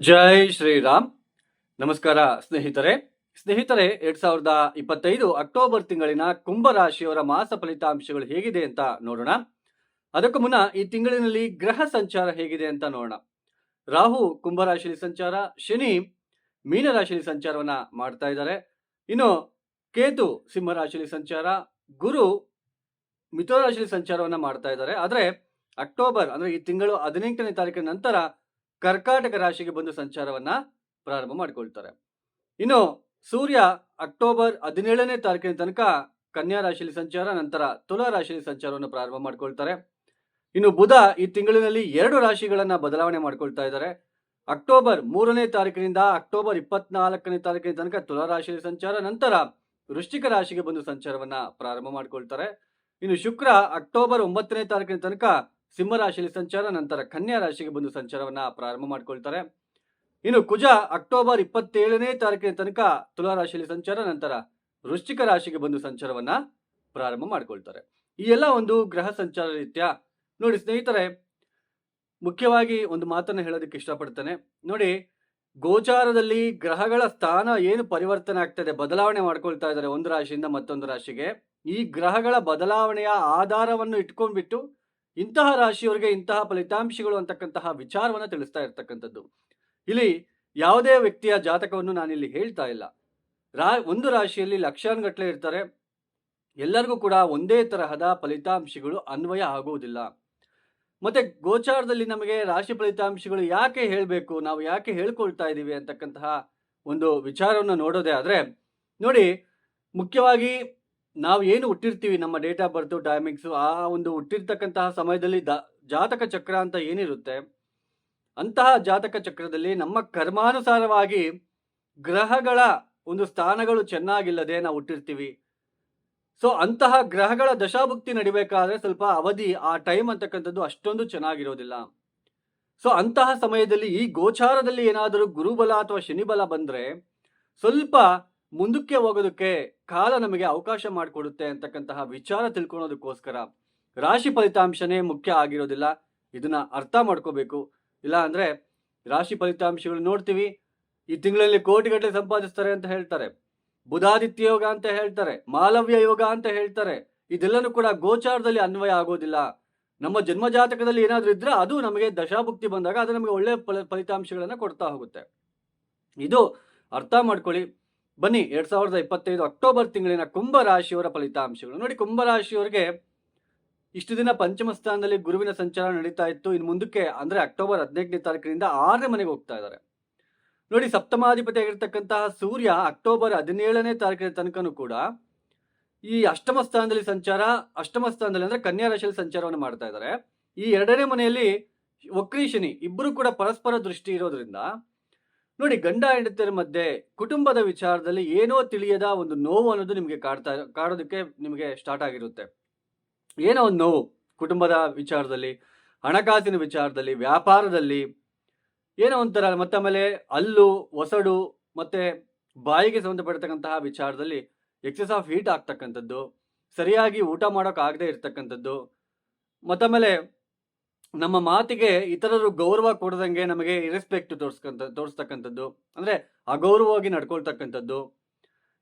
ಜೈ ಶ್ರೀರಾಮ್. ನಮಸ್ಕಾರ ಸ್ನೇಹಿತರೆ. ಸ್ನೇಹಿತರೆ, ಎರಡ್ ಸಾವಿರದ ಇಪ್ಪತ್ತೈದು ಅಕ್ಟೋಬರ್ ತಿಂಗಳಿನ ಕುಂಭ ರಾಶಿಯವರ ಮಾಸ ಫಲಿತಾಂಶಗಳು ಹೇಗಿದೆ ಅಂತ ನೋಡೋಣ. ಅದಕ್ಕೂ ಮುನ್ನ ಈ ತಿಂಗಳಿನಲ್ಲಿ ಗ್ರಹ ಸಂಚಾರ ಹೇಗಿದೆ ಅಂತ ನೋಡೋಣ. ರಾಹು ಕುಂಭ ರಾಶಿಯಲ್ಲಿ ಸಂಚಾರ, ಶನಿ ಮೀನ ರಾಶಿಯಲ್ಲಿ ಸಂಚಾರವನ್ನ ಮಾಡ್ತಾ ಇದ್ದಾರೆ. ಇನ್ನು ಕೇತು ಸಿಂಹ ರಾಶಿಯಲ್ಲಿ ಸಂಚಾರ, ಗುರು ಮಿಥುನ ರಾಶಿಯಲ್ಲಿ ಸಂಚಾರವನ್ನ ಮಾಡ್ತಾ ಇದ್ದಾರೆ. ಆದ್ರೆ ಅಕ್ಟೋಬರ್ ಅಂದ್ರೆ ಈ ತಿಂಗಳು ಹದಿನೆಂಟನೇ ತಾರೀಕಿನ ನಂತರ ಕರ್ಕಾಟಕ ರಾಶಿಗೆ ಬಂದು ಸಂಚಾರವನ್ನ ಪ್ರಾರಂಭ ಮಾಡಿಕೊಳ್ತಾರೆ. ಇನ್ನು ಸೂರ್ಯ ಅಕ್ಟೋಬರ್ ಹದಿನೇಳನೇ ತಾರೀಕಿನ ತನಕ ಕನ್ಯಾ ರಾಶಿಯಲ್ಲಿ ಸಂಚಾರ, ನಂತರ ತುಲಾ ರಾಶಿಯಲ್ಲಿ ಸಂಚಾರವನ್ನು ಪ್ರಾರಂಭ ಮಾಡ್ಕೊಳ್ತಾರೆ. ಇನ್ನು ಬುಧ ಈ ತಿಂಗಳಿನಲ್ಲಿ ಎರಡು ರಾಶಿಗಳನ್ನ ಬದಲಾವಣೆ ಮಾಡ್ಕೊಳ್ತಾ ಇದ್ದಾರೆ. ಅಕ್ಟೋಬರ್ ಮೂರನೇ ತಾರೀಕಿನಿಂದ ಅಕ್ಟೋಬರ್ ಇಪ್ಪತ್ನಾಲ್ಕನೇ ತಾರೀಕಿನ ತನಕ ತುಲಾ ರಾಶಿಯಲ್ಲಿ ಸಂಚಾರ, ನಂತರ ವೃಶ್ಚಿಕ ರಾಶಿಗೆ ಬಂದು ಸಂಚಾರವನ್ನ ಪ್ರಾರಂಭ ಮಾಡ್ಕೊಳ್ತಾರೆ. ಇನ್ನು ಶುಕ್ರ ಅಕ್ಟೋಬರ್ ಒಂಬತ್ತನೇ ತಾರೀಕಿನ ತನಕ ಸಿಂಹ ರಾಶಿಯಲ್ಲಿ ಸಂಚಾರ, ನಂತರ ಕನ್ಯಾ ರಾಶಿಗೆ ಬಂದು ಸಂಚಾರವನ್ನ ಪ್ರಾರಂಭ ಮಾಡ್ಕೊಳ್ತಾರೆ. ಇನ್ನು ಕುಜ ಅಕ್ಟೋಬರ್ ಇಪ್ಪತ್ತೇಳನೇ ತಾರೀಕಿನ ತನಕ ತುಲಾ ರಾಶಿಯಲ್ಲಿ ಸಂಚಾರ, ನಂತರ ವೃಶ್ಚಿಕ ರಾಶಿಗೆ ಬಂದು ಸಂಚಾರವನ್ನ ಪ್ರಾರಂಭ ಮಾಡ್ಕೊಳ್ತಾರೆ. ಈ ಎಲ್ಲ ಒಂದು ಗ್ರಹ ಸಂಚಾರ ರೀತ್ಯ, ನೋಡಿ ಸ್ನೇಹಿತರೆ, ಮುಖ್ಯವಾಗಿ ಒಂದು ಮಾತನ್ನ ಹೇಳೋದಕ್ಕೆ ಇಷ್ಟಪಡ್ತೇನೆ. ನೋಡಿ, ಗೋಚಾರದಲ್ಲಿ ಗ್ರಹಗಳ ಸ್ಥಾನ ಏನು ಪರಿವರ್ತನೆ ಆಗ್ತದೆ, ಬದಲಾವಣೆ ಮಾಡ್ಕೊಳ್ತಾ ಇದ್ದಾರೆ ಒಂದು ರಾಶಿಯಿಂದ ಮತ್ತೊಂದು ರಾಶಿಗೆ. ಈ ಗ್ರಹಗಳ ಬದಲಾವಣೆಯ ಆಧಾರವನ್ನು ಇಟ್ಕೊಂಡ್ಬಿಟ್ಟು ಇಂತಹ ರಾಶಿಯವರಿಗೆ ಇಂತಹ ಫಲಿತಾಂಶಗಳು ಅಂತಕ್ಕಂತಹ ವಿಚಾರವನ್ನು ತಿಳಿಸ್ತಾ ಇರ್ತಕ್ಕಂಥದ್ದು. ಇಲ್ಲಿ ಯಾವುದೇ ವ್ಯಕ್ತಿಯ ಜಾತಕವನ್ನು ನಾನಿಲ್ಲಿ ಹೇಳ್ತಾ ಇಲ್ಲ. ರಾ, ಒಂದು ರಾಶಿಯಲ್ಲಿ ಲಕ್ಷಾನುಗಟ್ಟಲೆ ಇರ್ತಾರೆ. ಎಲ್ಲರಿಗೂ ಕೂಡ ಒಂದೇ ತರಹದ ಫಲಿತಾಂಶಗಳು ಅನ್ವಯ ಆಗುವುದಿಲ್ಲ. ಮತ್ತೆ ಗೋಚಾರದಲ್ಲಿ ನಮಗೆ ರಾಶಿ ಫಲಿತಾಂಶಗಳು ಯಾಕೆ ಹೇಳಬೇಕು, ನಾವು ಯಾಕೆ ಹೇಳ್ಕೊಳ್ತಾ ಇದ್ದೀವಿ ಅಂತಕ್ಕಂತಹ ಒಂದು ವಿಚಾರವನ್ನು ನೋಡೋದೇ ಆದರೆ, ನೋಡಿ, ಮುಖ್ಯವಾಗಿ ನಾವು ಏನು ಹುಟ್ಟಿರ್ತೀವಿ, ನಮ್ಮ ಡೇಟ್ ಆಫ್ ಬರ್ತು ಟೈಮಿಂಗ್ಸು ಆ ಒಂದು ಹುಟ್ಟಿರ್ತಕ್ಕಂತಹ ಸಮಯದಲ್ಲಿ ದ, ಜಾತಕ ಚಕ್ರ ಅಂತ ಏನಿರುತ್ತೆ, ಅಂತಹ ಜಾತಕ ಚಕ್ರದಲ್ಲಿ ನಮ್ಮ ಕರ್ಮಾನುಸಾರವಾಗಿ ಗ್ರಹಗಳ ಒಂದು ಸ್ಥಾನಗಳು ಚೆನ್ನಾಗಿಲ್ಲದೆ ನಾವು ಹುಟ್ಟಿರ್ತೀವಿ. ಸೊ ಅಂತಹ ಗ್ರಹಗಳ ದಶಾಭುಕ್ತಿ ನಡಿಬೇಕಾದ್ರೆ ಸ್ವಲ್ಪ ಅವಧಿ, ಆ ಟೈಮ್ ಅಂತಕ್ಕಂಥದ್ದು ಅಷ್ಟೊಂದು ಚೆನ್ನಾಗಿರೋದಿಲ್ಲ. ಸೊ ಅಂತಹ ಸಮಯದಲ್ಲಿ ಈ ಗೋಚಾರದಲ್ಲಿ ಏನಾದರೂ ಗುರುಬಲ ಅಥವಾ ಶನಿಬಲ ಬಂದರೆ ಸ್ವಲ್ಪ ಮುಂದಕ್ಕೆ ಹೋಗೋದಕ್ಕೆ ಕಾಲ ನಮಗೆ ಅವಕಾಶ ಮಾಡಿಕೊಡುತ್ತೆ ಅಂತಕ್ಕಂತಹ ವಿಚಾರ ತಿಳ್ಕೊಳೋದಕ್ಕೋಸ್ಕರ ರಾಶಿ ಫಲಿತಾಂಶನೇ ಮುಖ್ಯ ಆಗಿರೋದಿಲ್ಲ. ಇದನ್ನ ಅರ್ಥ ಮಾಡ್ಕೋಬೇಕು. ಇಲ್ಲ ಅಂದ್ರೆ ರಾಶಿ ಫಲಿತಾಂಶಗಳು ನೋಡ್ತೀವಿ, ಈ ತಿಂಗಳಲ್ಲಿ ಕೋಟಿಗಟ್ಟಲೆ ಸಂಪಾದಿಸ್ತಾರೆ ಅಂತ ಹೇಳ್ತಾರೆ. ಬುಧಾದಿತ್ಯ ಯೋಗ ಅಂತ ಹೇಳ್ತಾರೆ, ಮಾಲವ್ಯ ಯೋಗ ಅಂತ ಹೇಳ್ತಾರೆ. ಇದೆಲ್ಲನೂ ಕೂಡ ಗೋಚಾರದಲ್ಲಿ ಅನ್ವಯ ಆಗೋದಿಲ್ಲ. ನಮ್ಮ ಜನ್ಮ ಜಾತಕದಲ್ಲಿ ಏನಾದ್ರೂ ಇದ್ರೆ ಅದು ನಮಗೆ ದಶಾಭುಕ್ತಿ ಬಂದಾಗ ಅದು ನಮಗೆ ಒಳ್ಳೆ ಫಲ, ಫಲಿತಾಂಶಗಳನ್ನ ಕೊಡ್ತಾ ಹೋಗುತ್ತೆ. ಇದು ಅರ್ಥ ಮಾಡ್ಕೊಳ್ಳಿ. ಬನ್ನಿ, ಎರಡ್ ಸಾವಿರದ ಇಪ್ಪತ್ತೈದು ಅಕ್ಟೋಬರ್ ತಿಂಗಳಿನ ಕುಂಭ ರಾಶಿಯವರ ಫಲಿತಾಂಶಗಳು. ನೋಡಿ, ಕುಂಭ ರಾಶಿಯವರಿಗೆ ಇಷ್ಟು ದಿನ ಪಂಚಮ ಸ್ಥಾನದಲ್ಲಿ ಗುರುವಿನ ಸಂಚಾರ ನಡೀತಾ ಇತ್ತು. ಇನ್ನು ಮುಂದಕ್ಕೆ ಅಂದ್ರೆ ಅಕ್ಟೋಬರ್ ಹದಿನೆಂಟನೇ ತಾರೀಕಿನಿಂದ ಆರನೇ ಮನೆಗೆ ಹೋಗ್ತಾ ಇದ್ದಾರೆ. ನೋಡಿ, ಸಪ್ತಮಾಧಿಪತಿ ಆಗಿರ್ತಕ್ಕಂತಹ ಸೂರ್ಯ ಅಕ್ಟೋಬರ್ ಹದಿನೇಳನೇ ತಾರೀಕಿನ ತನಕನೂ ಕೂಡ ಈ ಅಷ್ಟಮ ಸ್ಥಾನದಲ್ಲಿ ಸಂಚಾರ, ಅಷ್ಟಮ ಸ್ಥಾನದಲ್ಲಿ ಅಂದ್ರೆ ಕನ್ಯಾ ರಾಶಿಯಲ್ಲಿ ಸಂಚಾರವನ್ನು ಮಾಡ್ತಾ ಇದ್ದಾರೆ. ಈ ಎರಡನೇ ಮನೆಯಲ್ಲಿ ವಕ್ರಿ ಶನಿ ಇಬ್ಬರು ಕೂಡ ಪರಸ್ಪರ ದೃಷ್ಟಿ ಇರೋದ್ರಿಂದ ನೋಡಿ, ಗಂಡ ಹೆಂಡತಿಯರ ಮಧ್ಯೆ ಕುಟುಂಬದ ವಿಚಾರದಲ್ಲಿ ಏನೋ ತಿಳಿಯದ ಒಂದು ನೋವು ಅನ್ನೋದು ನಿಮಗೆ ಕಾಡ್ತಾ, ಕಾಡೋದಕ್ಕೆ ನಿಮಗೆ ಸ್ಟಾರ್ಟ್ ಆಗಿರುತ್ತೆ. ಏನೋ ಒಂದು ನೋವು ಕುಟುಂಬದ ವಿಚಾರದಲ್ಲಿ, ಹಣಕಾಸಿನ ವಿಚಾರದಲ್ಲಿ, ವ್ಯಾಪಾರದಲ್ಲಿ, ಏನೋ ಒಂಥರ ಮತ್ತಾಮೇಲೆ ಅಲ್ಲು, ಒಸಡು, ಮತ್ತೆ ಬಾಯಿಗೆ ಸಂಬಂಧಪಡ್ತಕ್ಕಂತಹ ವಿಚಾರದಲ್ಲಿ ಎಕ್ಸೆಸ್ ಆಫ್ ಹೀಟ್ ಆಗ್ತಕ್ಕಂಥದ್ದು, ಸರಿಯಾಗಿ ಊಟ ಮಾಡೋಕ್ಕಾಗದೇ ಇರ್ತಕ್ಕಂಥದ್ದು, ಮತ್ತಾಮೇಲೆ ನಮ್ಮ ಮಾತಿಗೆ ಇತರರು ಗೌರವ ಕೊಡದಂಗೆ ನಮಗೆ ಇರೆಸ್ಪೆಕ್ಟ್ ತೋರಿಸ್ಕಂತ, ತೋರಿಸ್ತಕ್ಕಂಥದ್ದು. ಅಂದ್ರೆ ಅಗೌರವವಾಗಿ ನಡ್ಕೊಳ್ತಕ್ಕಂಥದ್ದು.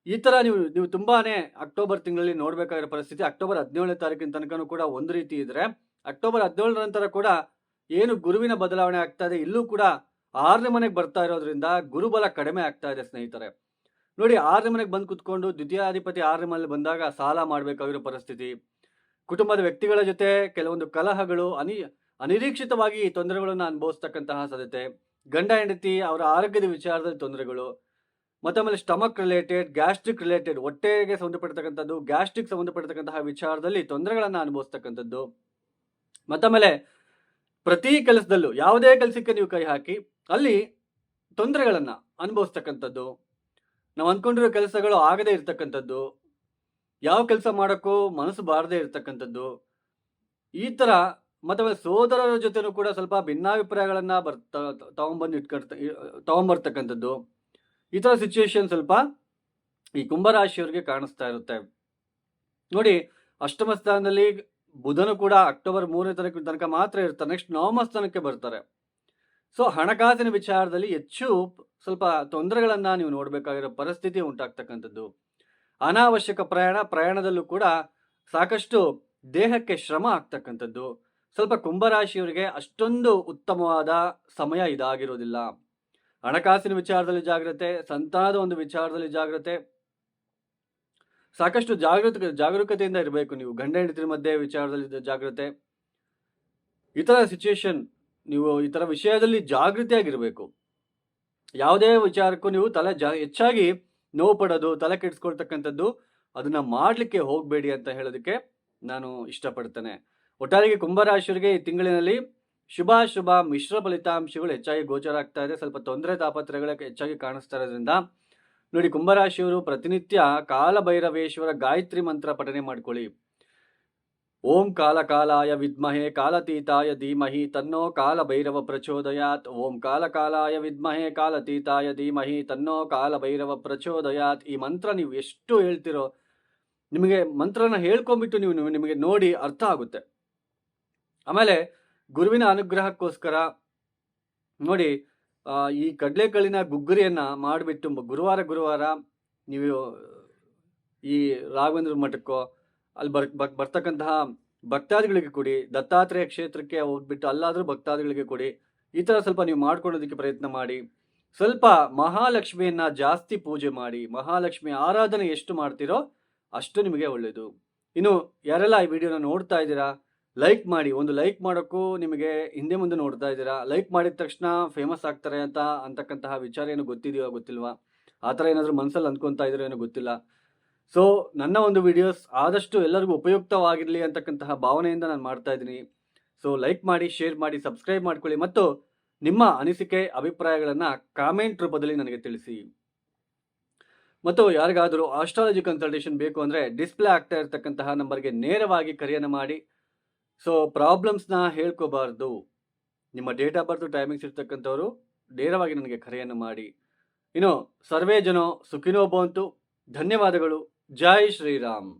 ಈ ಥರ ನೀವು ನೀವು ತುಂಬಾನೇ ಅಕ್ಟೋಬರ್ ತಿಂಗಳಲ್ಲಿ ನೋಡಬೇಕಾಗಿರೋ ಪರಿಸ್ಥಿತಿ. ಅಕ್ಟೋಬರ್ ಹದಿನೇಳನೇ ತಾರೀಕಿನ ತನಕನೂ ಕೂಡ ಒಂದು ರೀತಿ ಇದ್ರೆ, ಅಕ್ಟೋಬರ್ ಹದಿನೇಳರ ನಂತರ ಕೂಡ ಏನು ಗುರುವಿನ ಬದಲಾವಣೆ ಆಗ್ತಾ ಇದೆ, ಇಲ್ಲೂ ಕೂಡ ಆರನೇ ಮನೆಗೆ ಬರ್ತಾ ಇರೋದ್ರಿಂದ ಗುರುಬಲ ಕಡಿಮೆ ಆಗ್ತಾ ಇದೆ ಸ್ನೇಹಿತರೆ. ನೋಡಿ, ಆರನೇ ಮನೆಗೆ ಬಂದು ಕುತ್ಕೊಂಡು ದ್ವಿತೀಯಾಧಿಪತಿ ಆರನೇ ಮನೆಯಲ್ಲಿ ಬಂದಾಗ ಸಾಲ ಮಾಡಬೇಕಾಗಿರೋ ಪರಿಸ್ಥಿತಿ. ಕುಟುಂಬದ ವ್ಯಕ್ತಿಗಳ ಜೊತೆ ಕೆಲವೊಂದು ಕಲಹಗಳು, ಅನಿ ಅನಿರೀಕ್ಷಿತವಾಗಿ ಈ ತೊಂದರೆಗಳನ್ನು ಅನುಭವಿಸ್ತಕ್ಕಂತಹ ಸಾಧ್ಯತೆ. ಗಂಡ, ಹೆಂಡತಿ, ಅವರ ಆರೋಗ್ಯದ ವಿಚಾರದಲ್ಲಿ ತೊಂದರೆಗಳು ಮತ್ತು ಆಮೇಲೆ ಸ್ಟಮಕ್ ರಿಲೇಟೆಡ್, ಗ್ಯಾಸ್ಟ್ರಿಕ್ ರಿಲೇಟೆಡ್ ಹೊಟ್ಟೆಗೆ ಸಂಬಂಧಪಡ್ತಕ್ಕಂಥದ್ದು, ಗ್ಯಾಸ್ಟ್ರಿಕ್ ಸಂಬಂಧಪಡ್ತಕ್ಕಂತಹ ವಿಚಾರದಲ್ಲಿ ತೊಂದರೆಗಳನ್ನು ಅನುಭವಿಸ್ತಕ್ಕಂಥದ್ದು. ಮತ್ತಾಮೇಲೆ ಪ್ರತಿ ಕೆಲಸದಲ್ಲೂ ಯಾವುದೇ ಕೆಲಸಕ್ಕೆ ನೀವು ಕೈ ಹಾಕಿ ಅಲ್ಲಿ ತೊಂದರೆಗಳನ್ನು ಅನುಭವಿಸ್ತಕ್ಕಂಥದ್ದು. ನಾವು ಅನ್ಕೊಂಡಿರೋ ಕೆಲಸಗಳು ಆಗದೇ ಇರತಕ್ಕಂಥದ್ದು. ಯಾವ ಕೆಲಸ ಮಾಡೋಕ್ಕೂ ಮನಸ್ಸು ಬಾರದೇ ಇರತಕ್ಕಂಥದ್ದು. ಈ ತರ ಮತ್ತೆ ಸೋದರರ ಜೊತೆನೂ ಕೂಡ ಸ್ವಲ್ಪ ಭಿನ್ನಾಭಿಪ್ರಾಯಗಳನ್ನ ಬರ್ತಾ ತಗೊಂಡ್ಬಂದು ಇಟ್ಕೊಳ್ತ ತಗೊಂಬರ್ತಕ್ಕಂಥದ್ದು. ಈ ಥರ ಸಿಚುವೇಶನ್ ಸ್ವಲ್ಪ ಈ ಕುಂಭರಾಶಿಯವರಿಗೆ ಕಾಣಿಸ್ತಾ ಇರುತ್ತೆ. ನೋಡಿ, ಅಷ್ಟಮ ಸ್ಥಾನದಲ್ಲಿ ಬುಧನು ಕೂಡ ಅಕ್ಟೋಬರ್ ಮೂರನೇ ತನಕ ತನಕ ಮಾತ್ರ ಇರ್ತಾರೆ. ನೆಕ್ಸ್ಟ್ ನವಮ ಸ್ಥಾನಕ್ಕೆ ಬರ್ತಾರೆ. ಸೊ ಹಣಕಾಸಿನ ವಿಚಾರದಲ್ಲಿ ಹೆಚ್ಚು ಸ್ವಲ್ಪ ತೊಂದರೆಗಳನ್ನು ನೀವು ನೋಡಬೇಕಾಗಿರೋ ಪರಿಸ್ಥಿತಿ ಉಂಟಾಗ್ತಕ್ಕಂಥದ್ದು. ಅನಾವಶ್ಯಕ ಪ್ರಯಾಣ, ಪ್ರಯಾಣದಲ್ಲೂ ಕೂಡ ಸಾಕಷ್ಟು ದೇಹಕ್ಕೆ ಶ್ರಮ ಆಗ್ತಕ್ಕಂಥದ್ದು. ಸ್ವಲ್ಪ ಕುಂಭರಾಶಿಯವರಿಗೆ ಅಷ್ಟೊಂದು ಉತ್ತಮವಾದ ಸಮಯ ಇದಾಗಿರೋದಿಲ್ಲ. ಹಣಕಾಸಿನ ವಿಚಾರದಲ್ಲಿ ಜಾಗ್ರತೆ, ಸಂತಾನದ ಒಂದು ವಿಚಾರದಲ್ಲಿ ಜಾಗ್ರತೆ. ಸಾಕಷ್ಟು ಜಾಗೃತ, ಜಾಗರೂಕತೆಯಿಂದ ಇರಬೇಕು ನೀವು. ಗಂಡ ಹೆಂಡತಿ ಮಧ್ಯೆ ವಿಚಾರದಲ್ಲಿ ಜಾಗ್ರತೆ. ಈ ಥರ ಸಿಚುಯೇಷನ್ ನೀವು ಈ ಥರ ವಿಷಯದಲ್ಲಿ ಜಾಗೃತಿಯಾಗಿರಬೇಕು. ಯಾವುದೇ ವಿಚಾರಕ್ಕೂ ನೀವು ತಲೆ ಜಾ, ಹೆಚ್ಚಾಗಿ ನೋವು ಪಡೋದು, ತಲೆ ಕೆಡಿಸ್ಕೊಳ್ತಕ್ಕಂಥದ್ದು, ಅದನ್ನು ಮಾಡಲಿಕ್ಕೆ ಹೋಗಬೇಡಿ ಅಂತ ಹೇಳೋದಕ್ಕೆ ನಾನು ಇಷ್ಟಪಡ್ತೇನೆ. ಒಟ್ಟಾರೆಗೆ ಕುಂಭರಾಶಿಯವರಿಗೆ ಈ ತಿಂಗಳಿನಲ್ಲಿ ಶುಭ ಶುಭಾಶುಭ ಮಿಶ್ರ ಫಲಿತಾಂಶಗಳು ಹೆಚ್ಚಾಗಿ ಗೋಚರ ಆಗ್ತಾ ಇದೆ. ಸ್ವಲ್ಪ ತೊಂದರೆ ತಾಪತ್ರಗಳ ಹೆಚ್ಚಾಗಿ ಕಾಣಿಸ್ತಾ ಇರೋದ್ರಿಂದ ನೋಡಿ ಕುಂಭರಾಶಿಯವರು ಪ್ರತಿನಿತ್ಯ ಕಾಲಭೈರವೇಶ್ವರ ಗಾಯತ್ರಿ ಮಂತ್ರ ಪಠನೆ ಮಾಡ್ಕೊಳ್ಳಿ. ಓಂ ಕಾಲ ಕಾಲಾಯ ವಿದ್ಮಹೆ ಕಾಲತೀತಾಯ ಧೀಮಹಿ ತನ್ನೋ ಕಾಲ ಭೈರವ ಪ್ರಚೋದಯಾತ್. ಓಂ ಕಾಲ ಕಾಲಾಯ ವಿದ್ಮಹೆ ಕಾಲತೀತಾಯ ಧೀಮಹಿ ತನ್ನೋ ಕಾಲ ಭೈರವ ಪ್ರಚೋದಯಾತ್. ಈ ಮಂತ್ರ ನೀವು ಎಷ್ಟು ಹೇಳ್ತಿರೋ, ನಿಮಗೆ ಮಂತ್ರನ ಹೇಳ್ಕೊಂಬಿಟ್ಟು ನೀವು- ನಿಮಗೆ ನೋಡಿ ಅರ್ಥ ಆಗುತ್ತೆ. ಆಮೇಲೆ ಗುರುವಿನ ಅನುಗ್ರಹಕ್ಕೋಸ್ಕರ ನೋಡಿ ಈ ಕಡಲೆಕಾಳಿನ ಗುಗ್ಗುರಿಯನ್ನು ಮಾಡಿಬಿಟ್ಟು ಗುರುವಾರ ಗುರುವಾರ ನೀವು ಈ ರಾಘವೇಂದ್ರ ಮಠಕ್ಕೋ, ಅಲ್ಲಿ ಬರ್ ಬ ಬರ್ತಕ್ಕಂತಹ ಭಕ್ತಾದಿಗಳಿಗೆ ಕೊಡಿ, ದತ್ತಾತ್ರೇಯ ಕ್ಷೇತ್ರಕ್ಕೆ ಹೋಗ್ಬಿಟ್ಟು ಅಲ್ಲಾದರೂ ಭಕ್ತಾದಿಗಳಿಗೆ ಕೊಡಿ, ಈ ಥರ ಸ್ವಲ್ಪ ನೀವು ಮಾಡ್ಕೊಳ್ಳೋದಕ್ಕೆ ಪ್ರಯತ್ನ ಮಾಡಿ, ಸ್ವಲ್ಪ ಮಹಾಲಕ್ಷ್ಮಿಯನ್ನು ಜಾಸ್ತಿ ಪೂಜೆ ಮಾಡಿ, ಮಹಾಲಕ್ಷ್ಮಿ ಆರಾಧನೆ ಎಷ್ಟು ಮಾಡ್ತೀರೋ ಅಷ್ಟು ನಿಮಗೆ ಒಳ್ಳೆಯದು ಇನ್ನು ಯಾರೆಲ್ಲ ಈ ವಿಡಿಯೋನ ನೋಡ್ತಾ ಇದ್ದೀರಾ ಲೈಕ್ ಮಾಡಿ, ಒಂದು ಲೈಕ್ ಮಾಡೋಕ್ಕೂ ನಿಮಗೆ ಹಿಂದೆ ಮುಂದೆ ನೋಡ್ತಾ ಇದ್ದೀರಾ? ಲೈಕ್ ಮಾಡಿದ ತಕ್ಷಣ ಫೇಮಸ್ ಆಗ್ತಾರೆ ಅಂತ ಅಂತಕ್ಕಂತಹ ವಿಚಾರ ಏನು ಗೊತ್ತಿದೆಯೋ ಗೊತ್ತಿಲ್ವಾ? ಆ ಥರ ಏನಾದರೂ ಮನಸ್ಸಲ್ಲಿ ಅಂದ್ಕೊತಾ ಇದ್ದೀರೋ ಏನೋ ಗೊತ್ತಿಲ್ಲ. ಸೊ ನನ್ನ ಒಂದು ವಿಡಿಯೋಸ್ ಆದಷ್ಟು ಎಲ್ಲರಿಗೂ ಉಪಯುಕ್ತವಾಗಿರಲಿ ಅಂತಕ್ಕಂತಹ ಭಾವನೆಯಿಂದ ನಾನು ಮಾಡ್ತಾ ಇದ್ದೀನಿ. ಸೊ ಲೈಕ್ ಮಾಡಿ ಶೇರ್ ಮಾಡಿ ಸಬ್ಸ್ಕ್ರೈಬ್ ಮಾಡ್ಕೊಳ್ಳಿ ಮತ್ತು ನಿಮ್ಮ ಅನಿಸಿಕೆ, ಅಭಿಪ್ರಾಯಗಳನ್ನು ಕಾಮೆಂಟ್ ರೂಪದಲ್ಲಿ ನನಗೆ ತಿಳಿಸಿ. ಮತ್ತು ಯಾರಿಗಾದರೂ ಆಸ್ಟ್ರಾಲಜಿ ಕನ್ಸಲ್ಟೇಷನ್ ಬೇಕು ಅಂದರೆ ಡಿಸ್ಪ್ಲೇ ಆಗ್ತಾ ಇರತಕ್ಕಂತಹ ನಂಬರ್ಗೆ ನೇರವಾಗಿ ಕರೆಯನ್ನು ಮಾಡಿ. ಸೊ ಪ್ರಾಬ್ಲಮ್ಸ್ನ ಹೇಳ್ಕೋಬಾರ್ದು. ನಿಮ್ಮ ಡೇಟ್ ಆಫ್ ಬರ್ತು ಟೈಮಿಂಗ್ಸ್ ಇರ್ತಕ್ಕಂಥವ್ರು ನೇರವಾಗಿ ನನಗೆ ಕರೆಯನ್ನು ಮಾಡಿ. ಇನ್ನು ಸರ್ವೇ ಜನೋ ಸುಖಿನೋ ಬಂತು ಧನ್ಯವಾದಗಳು. ಜೈ ಶ್ರೀರಾಮ್.